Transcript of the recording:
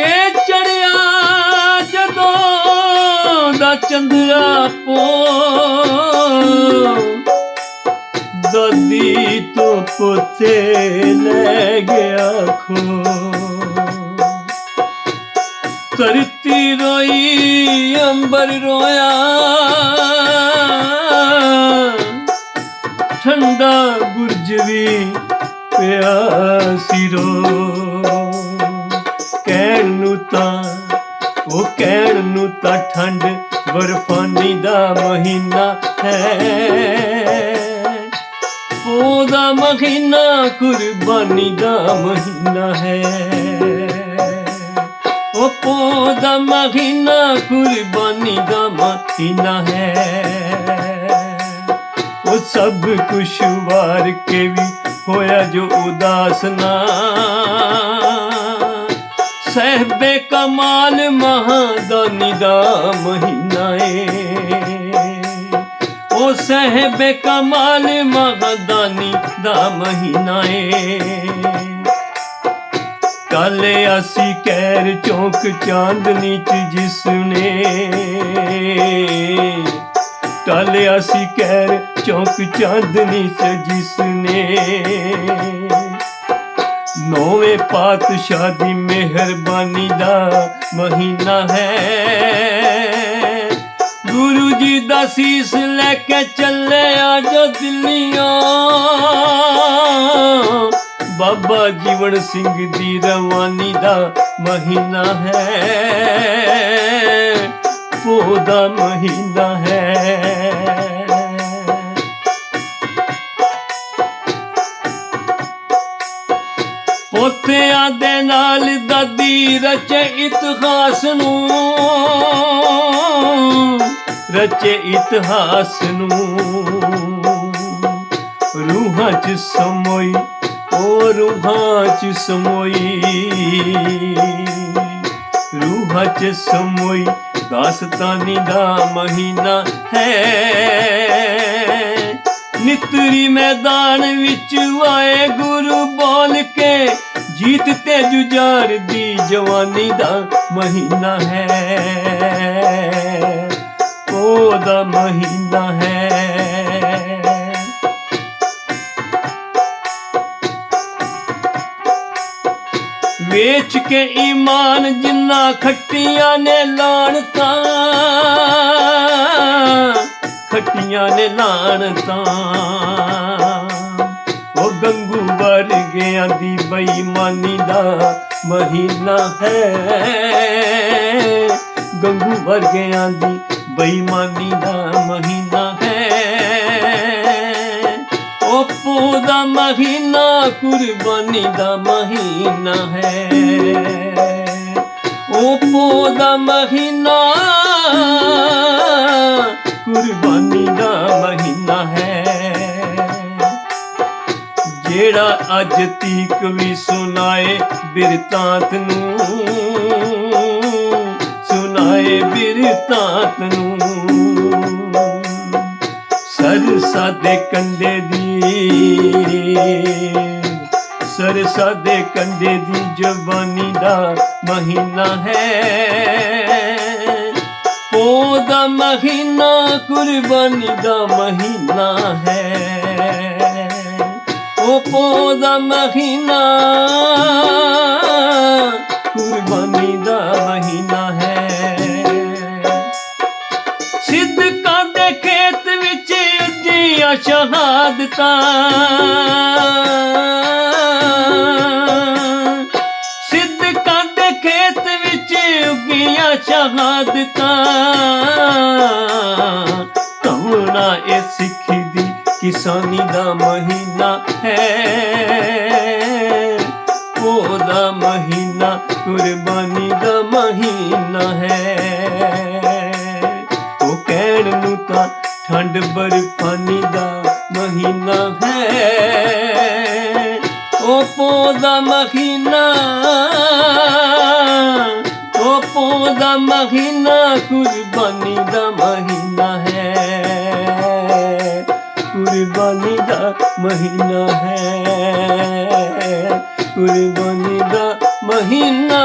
ਇਹ ਚੜਿਆ ਜਦੋਂ ਦਾ ਚੰਦਰਾ ਪੋ ਦਾਦੀ ਤੋਂ ਪੁੱਤੇ ਲੈ ਗਿਆ ਖੋ ਧਰਤੀ ਰੋਈ, ਅੰਬਰ ਰੋਇਆ। ਠੰਡਾ ਬੁਰਜ ਵੀ ਪਿਆ ਸਿਰੋ ਤਾਂ ਉਹ ਕਹਿਣ ਨੂੰ ਤਾਂ ਠੰਡ ਬਰਫਾਨੀ ਦਾ ਮਹੀਨਾ ਹੈ। ਉਹਦਾ ਮਹੀਨਾ ਕੁਰਬਾਨੀ ਦਾ ਮਹੀਨਾ ਹੈ। ਉਹ ਪੋਦਾ ਮਹੀਨਾ ਕੁਰਬਾਨੀ ਦਾ ਮਹੀਨਾ ਹੈ। ਉਹ ਸਭ ਕੁਛ ਵਾਰ ਕੇ ਵੀ ਹੋਇਆ ਜੋ ਉਦਾਸ ਨਾ। ਸਹਿਬੇ ਕਮਾਲ ਮਹਾਦਾਨੀ ਦਾ ਮਹੀਨਾ ਏ। ਉਹ ਸਹਿਬੇ ਕਮਾਲ ਮਹਾਦਾਨੀ ਦਾ ਮਹੀਨਾ ਏ। ਕੱਲ ਅਸੀਂ ਕੈਰ ਚੌਂਕ ਚਾਂਦਨੀ ਚ ਜਿਸ ਨੇ ਕੱਲ ਅਸੀਂ ਕਹਿਰ ਚੌਂਕ ਚਾਂਦਨੀ ਚ ਜਿਸ ਨੇ ਨੌਵੇਂ ਪਾਤਸ਼ਾਹ ਦੀ ਮਿਹਰਬਾਨੀ ਦਾ ਮਹੀਨਾ ਹੈ। ਗੁਰੂ ਜੀ ਦਾ ਸੀਸ ਲੈ ਕੇ ਚੱਲਿਆ ਜੋ ਦਿੱਲੀਆਂ। ਬਾਬਾ ਜੀਵਨ ਸਿੰਘ ਦੀ ਰਵਾਨੀ ਦਾ ਮਹੀਨਾ ਹੈ। ਪੋਦਾ ਮਹੀਨਾ ਹੈ। ਪੋਤਿਆਂ ਦੇ ਨਾਲ ਦਾਦੀ ਰਚੇ ਇਤਿਹਾਸ ਨੂੰ। ਰਚੇ ਇਤਿਹਾਸ ਨੂੰ। ਰੂਹਾਂ ਚ ਸਮੋਈ, ਓ ਰੂਹਾਂ ਚ ਸਮੋਈ। ਰੂਹਾਂ ਚ ਸਮੋਈ, ਦਾਸਤਾਨੀ ਦਾ ਮਹੀਨਾ ਹੈ। ਨਿਤਰੀ ਮੈਦਾਨ ਵਿੱਚ ਆਏ ਗੁਰੂ ਬੋਲ ਕੇ ਜੀਤ ਤੇ ਜੁਝਾਰ ਦੀ ਜਵਾਨੀ ਦਾ ਮਹੀਨਾ ਹੈ। ਉਹਦਾ ਮਹੀਨਾ ਹੈ। ਵੇਚ ਕੇ ਈਮਾਨ ਜਿੰਨਾ ਖੱਟੀਆਂ ਨੇ ਲਾਣ ਤਾਂ ਖੱਟੀਆਂ ਨੇ ਲਾਣ ਤਾਂ ਗੰਗੂ ਵਰਗਿਆਂ ਦੀ ਬੇਈਮਾਨੀ ਦਾ ਮਹੀਨਾ ਹੈ। ਗੰਗੂ ਵਰਗਿਆਂ ਦੀ ਬੇਈਮਾਨੀ ਦਾ ਮਹੀਨਾ ਹੈ। ਓਪੋ ਦਾ ਮਹੀਨਾ, ਕੁਰਬਾਨੀ ਦਾ ਮਹੀਨਾ ਹੈ। ਓਪੋ ਦਾ ਮਹੀਨਾ, ਕੁਰਬਾਨੀ ਦਾ ਜਿਹੜਾ ਅੱਜ ਤੀਕ ਵੀ ਸੁਣਾਏ ਬਿਰਤਾਂਤ ਨੂੰ, ਸੁਣਾਏ ਬਿਰਤਾਂਤ ਨੂੰ। ਸਰਸਾ ਦੇ ਕੰਡੇ ਦੀ ਸਰਸਾ ਦੇ ਕੰਡੇ ਦੀ ਜਵਾਨੀ ਦਾ ਮਹੀਨਾ ਹੈ। ਉਹਦਾ ਮਹੀਨਾ, ਕੁਰਬਾਨੀ ਦਾ ਮਹੀਨਾ ਹੈ। ਉਹ ਪੋਦਾ ਮਹੀਨਾ। ਕੁਰਬਾਨੀ ਦਾ ਮਹੀਨਾ ਹੈ। ਸਿੱਧਕਾਂ ਦੇ ਖੇਤ ਵਿੱਚ ਉੱਜੀਆਂ ਸ਼ਹਾਦਤਾਂ ਸਿੱਧਕਾਂ ਦੇ ਖੇਤ ਵਿੱਚ ਉੱਗੀਆਂ ਸ਼ਹਾਦਤਾਂ ਕਮਣਾ ਇਹ ਸਿੱਖੀ ਦੀ ਕਿਸਾਨੀ ਦਾ ਮਹੀਨਾ ਮਹੀਨਾ, ਕੁਰਬਾਨੀ ਦਾ ਮਹੀਨਾ ਹੈ। ਉਹ ਕਹਿਣ ਨੂੰ ਤਾਂ ਠੰਡ ਬਰਫਾਨੀ ਦਾ ਮਹੀਨਾ ਹੈ। ਉਹ ਪੋਦਾ ਮਹੀਨਾ, ਉਹ ਪੋਦਾ ਮਹੀਨਾ, ਕੁਰਬਾਨੀ ਦਾ ਮਹੀਨਾ ਹੈ। ਕੁਰਬਾਨੀ ਦਾ ਮਹੀਨਾ ਹੈ। ਕੁਰਬਾਨੀ ਦਾ महीना